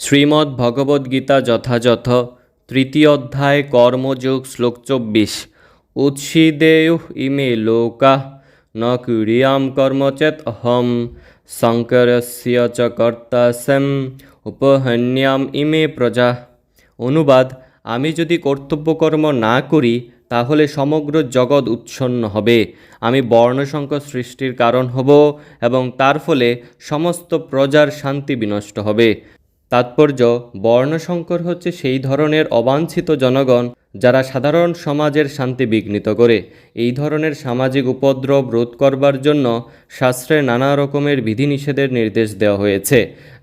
শ্রীমদ্ ভগবদ্গীতা যথাযথ, তৃতীয় অধ্যায়, কর্মযোগ, শ্লোক চব্বিশ। উৎসিদেয়ুঃ ইমে লোকা ন কুরিয়াম কর্মচেত অহম, শঙ্করস্য চ কর্তাসম, উপহন্যাম ইমে প্রজা। অনুবাদ, আমি যদি কর্তব্যকর্ম না করি, তাহলে সমগ্র জগৎ উচ্ছন্ন হবে। আমি বর্ণসংকর সৃষ্টির কারণ হব এবং তার ফলে সমস্ত প্রজার শান্তি বিনষ্ট হবে। তাৎপর্য বর্ণসংকর হচ্ছে সেই ধরনের অবাঞ্ছিত জনগণ যারা সাধারণ সমাজের শান্তি বিঘ্নিত করে। এই ধরনের সামাজিক উপদ্রব রোধ করবার জন্য শাস্ত্রে নানা রকমের বিধিনিষেধের নির্দেশ দেওয়া হয়েছে,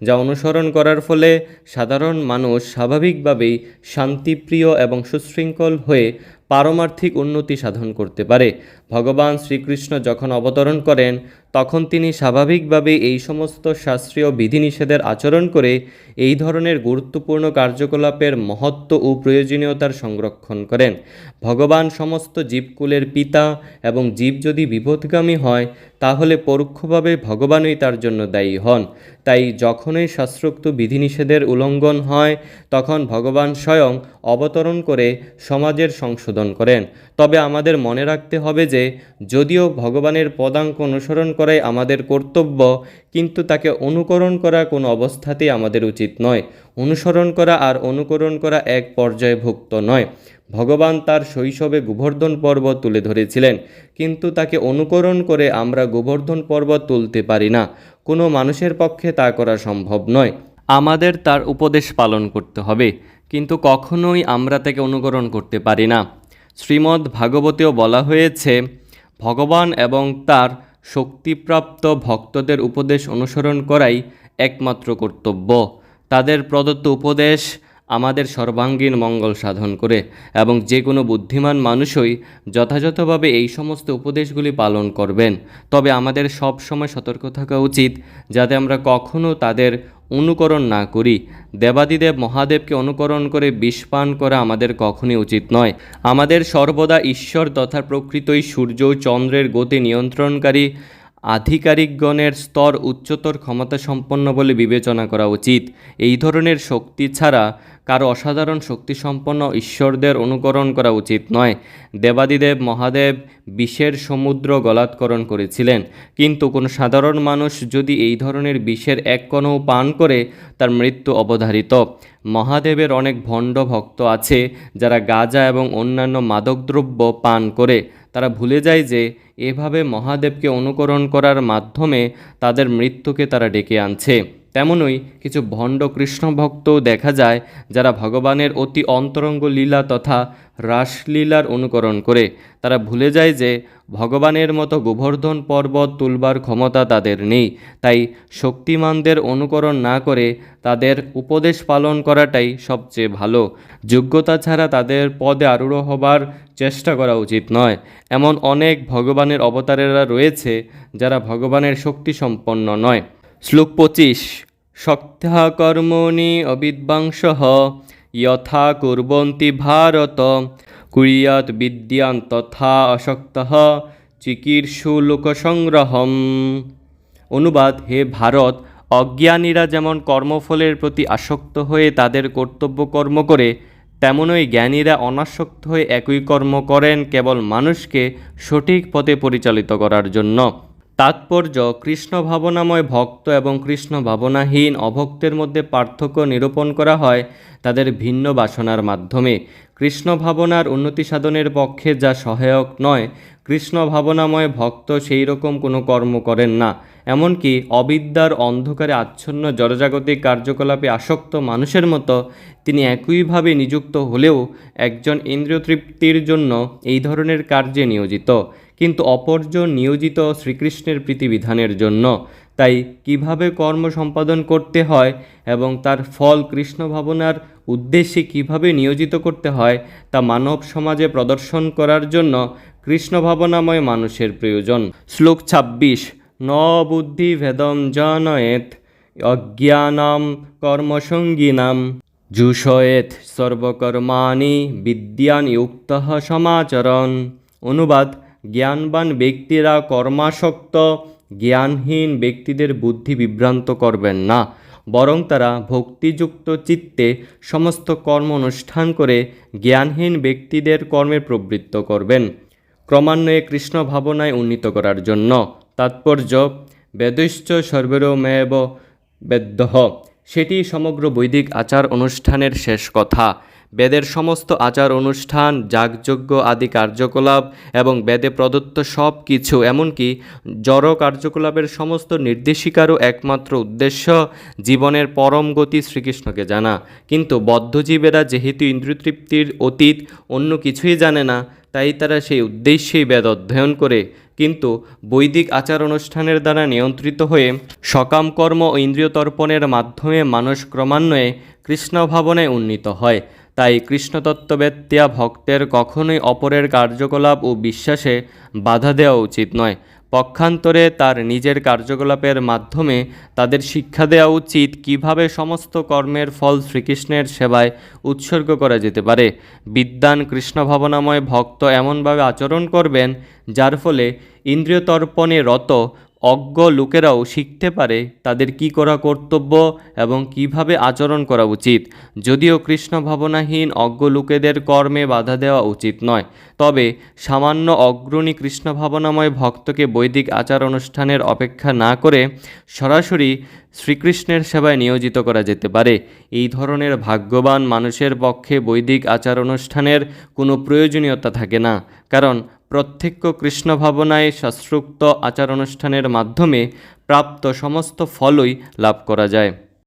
যা অনুসরণ করার ফলে সাধারণ মানুষ স্বাভাবিকভাবেই শান্তিপ্রিয় এবং সুশৃঙ্খল হয়ে পারমার্থিক উন্নতি সাধন করতে পারে। ভগবান শ্রীকৃষ্ণ যখন অবতরণ করেন, তখন তিনি স্বাভাবিকভাবে এই সমস্ত শাস্ত্রীয় বিধিনিষেধের আচরণ করে এই ধরনের গুরুত্বপূর্ণ কার্যকলাপের মহত্ব ও প্রয়োজনীয়তার সংরক্ষণ করেন। ভগবান সমস্ত জীবকুলের পিতা এবং জীব যদি বিপদগামী হয়, তাহলে পরোক্ষভাবে ভগবানই তার জন্য দায়ী হন। তাই যখনই শাস্ত্রোক্ত বিধিনিষেধের উল্লঙ্ঘন হয়, তখন ভগবান স্বয়ং অবতরণ করে সমাজের সংশোধন করেন। তবে আমাদের মনে রাখতে হবে যে যদিও ভগবানের পদাঙ্ক অনুসরণ করাই আমাদের কর্তব্য, কিন্তু তাকে অনুকরণ করা কোনো অবস্থাতেই আমাদের উচিত নয়। অনুসরণ করা আর অনুকরণ করা এক পর্যায়ভুক্ত নয়। ভগবান তার শৈশবে গোবর্ধন পর্বত তুলে ধরেছিলেন, কিন্তু তাকে অনুকরণ করে আমরা গোবর্ধন পর্বত তুলতে পারি না। কোনো মানুষের পক্ষে তা করা সম্ভব নয়। আমাদের তার উপদেশ পালন করতে হবে, কিন্তু কখনোই আমরা তাকে অনুকরণ করতে পারি না। শ্রীমদ্ ভাগবতেও বলা হয়েছে, ভগবান এবং তার শক্তিপ্রাপ্ত ভক্তদের উপদেশ অনুসরণ করাই একমাত্র কর্তব্য। তাদের প্রদত্ত উপদেশ আমাদের সর্বাঙ্গীন মঙ্গল সাধন করে এবং যে কোনো বুদ্ধিমান মানুষই যথাযথভাবে এই সমস্ত উপদেশগুলি পালন করবেন। তবে আমাদের সব সময় সতর্ক থাকা উচিত যাতে আমরা কখনো তাদের অনুকরণ না করি। দেবাদিদেব মহাদেবকে অনুকরণ করে বিষপান করা আমাদের কখনই উচিত নয়। আমাদের সর্বদা ঈশ্বর তথা প্রকৃতই সূর্য চন্দ্রের গতি নিয়ন্ত্রণকারী। আধিকারিকগণের স্তর উচ্চতর ক্ষমতা সম্পন্ন বলে বিবেচনা করা উচিত। এই ধরনের শক্তি ছাড়া কারও অসাধারণ শক্তি সম্পন্ন ঈশ্বরদের অনুকরণ করা উচিত নয়। দেবাদিদেব মহাদেব বিষের সমুদ্র গলাৎকরণ করেছিলেন। কিন্তু কোনো সাধারণ মানুষ যদি এই ধরনের বিষের এক কণও পান করে, তার মৃত্যু অবধারিত। মহাদেবের অনেক ভণ্ড ভক্ত আছে যারা গাঁজা এবং অন্যান্য মাদকদ্রব্য পান করে। তারা ভুলে যায় যে এভাবে মহাদেবকে অনুকরণ করার মাধ্যমে তাদের মৃত্যুকে তারা ডেকে আনছে। তেমনই কিছু ভণ্ড কৃষ্ণ ভক্তও দেখা যায় যারা ভগবানের অতি অন্তরঙ্গ লীলা তথা রাসলীলার অনুকরণ করে। তারা ভুলে যায় যে ভগবানের মতো গোবর্ধন পর্বত তুলবার ক্ষমতা তাদের নেই। তাই শক্তিমানদের অনুকরণ না করে তাদের উপদেশ পালন করাটাই সবচেয়ে ভালো। যোগ্যতা ছাড়া তাদের পদে আরূঢ় হবার চেষ্টা করা উচিত নয়। এমন অনেক ভগবানের অবতারেরা রয়েছে যারা ভগবানের শক্তি সম্পন্ন নয়। শ্লোক পঁচিশ শক্ত্যা কর্মণি অবিদ্বাংস যথা কুর্বন্তি ভারত কুরিয়াত বিদ্যান তথা অশক্ত চিকীর্ষু লোকসংগ্রহম। অনুবাদ, হে ভারত, অজ্ঞানীরা যেমন কর্মফলের প্রতি আসক্ত হয়ে তাদের কর্তব্য কর্ম করে, তেমনই জ্ঞানীরা অনাসক্ত হয়ে একই কর্ম করেন কেবল মানুষকে সঠিক পথে পরিচালিত করার জন্য। তাৎপর্য কৃষ্ণ ভাবনাময় ভক্ত এবং কৃষ্ণ ভাবনাহীন অভক্তের মধ্যে পার্থক্য নিরূপণ করা হয় তাদের ভিন্ন বাসনার মাধ্যমে। কৃষ্ণ ভাবনার উন্নতি সাধনের পক্ষে যা সহায়ক নয় কৃষ্ণ ভাবনাময় ভক্ত সেই রকম কোনো কর্ম করেন না। এমনকি অবিদ্যার অন্ধকারে আচ্ছন্ন জড়জাগতিক কার্যকলাপে আসক্ত মানুষের মতো তিনি একইভাবে নিযুক্ত হলেও একজন ইন্দ্রিয় তৃপ্তির জন্য এই ধরনের কার্যে নিয়োজিত। কিন্তু অপরজন নিয়োজিত শ্রীকৃষ্ণের প্রীতিবিধানের জন্য। তাই কীভাবে কর্ম সম্পাদন করতে হয় এবং তার ফল কৃষ্ণ ভাবনার উদ্দেশ্যে কীভাবে নিয়োজিত করতে হয়, তা মানব সমাজে প্রদর্শন করার জন্য কৃষ্ণ ভাবনাময় মানুষের প্রয়োজন। শ্লোক ছাব্বিশ ন বুদ্ধি ভেদম জনয়েত অজ্ঞানাম কর্মসঙ্গিনাম জুষয়েত সর্বকর্মাণি বিদ্যান সমাচরণ। অনুবাদ জ্ঞানবান ব্যক্তিরা কর্মাসক্ত, জ্ঞানহীন ব্যক্তিদের বুদ্ধি বিভ্রান্ত করবেন না। বরং তারা ভক্তিযুক্ত চিত্তে সমস্ত কর্ম অনুষ্ঠান করে জ্ঞানহীন ব্যক্তিদের কর্মে প্রবৃত্ত করবেন। ক্রমান্বয়ে কৃষ্ণ ভাবনায় উন্নীত করার জন্য। তাৎপর্য, বেদৈশ্চ সর্বেরমেব বেদ্যহ সেটি সমগ্র বৈদিক আচার অনুষ্ঠানের শেষ কথা। বেদের সমস্ত আচার অনুষ্ঠান, যাগযজ্ঞ আদি কার্যকলাপ এবং বেদে প্রদত্ত সব কিছু, এমনকি জড় কার্যকলাপের সমস্ত নির্দেশিকারও একমাত্র উদ্দেশ্য জীবনের পরম গতি শ্রীকৃষ্ণকে জানা। কিন্তু বদ্ধজীবেরা যেহেতু ইন্দ্রিয়তৃপ্তির অতীত, অন্য কিছুই জানে না, তাই তারা সেই উদ্দেশ্যেই বেদ অধ্যয়ন করে। কিন্তু বৈদিক আচার অনুষ্ঠানের দ্বারা নিয়ন্ত্রিত হয়ে সকাম কর্ম ও ইন্দ্রিয় তর্পণের মাধ্যমে মানুষ ক্রমান্বয়ে কৃষ্ণ ভাবনায় উন্নীত হয়। তাই কৃষ্ণতত্ত্ববেত্তিয়া ভক্তের কখনোই অপরের কার্যকলাপ ও বিশ্বাসে বাধা দেওয়া উচিত নয়। পক্ষান্তরে তার নিজের কার্যকলাপের মাধ্যমে তাদের শিক্ষা দেওয়া উচিত কীভাবে সমস্ত কর্মের ফল শ্রীকৃষ্ণের সেবায় উৎসর্গ করা যেতে পারে। বিদ্যান কৃষ্ণ ভাবনাময় ভক্ত এমনভাবে আচরণ করবেন, যার ফলে ইন্দ্রিয় তর্পণে রত অজ্ঞ লোকেরাও শিখতে পারে তাদের কি করা কর্তব্য এবং কীভাবে আচরণ করা উচিত। যদিও কৃষ্ণ ভাবনাহীন অজ্ঞ লোকেদের কর্মে বাধা দেওয়া উচিত নয়, তবে সামান্য অগ্রণী কৃষ্ণ ভাবনাময় ভক্তকে বৈদিক আচার অনুষ্ঠানের অপেক্ষা না করে সরাসরি শ্রীকৃষ্ণের সেবায় নিয়োজিত করা যেতে পারে। এই ধরনের ভাগ্যবান মানুষের পক্ষে বৈদিক আচার অনুষ্ঠানের কোনো প্রয়োজনীয়তা থাকে না, কারণ প্রত্যক্ষ কৃষ্ণ ভাবনায় শাস্ত্রোক্ত আচার অনুষ্ঠানের মাধ্যমে প্রাপ্ত সমস্ত ফলই লাভ করা যায়।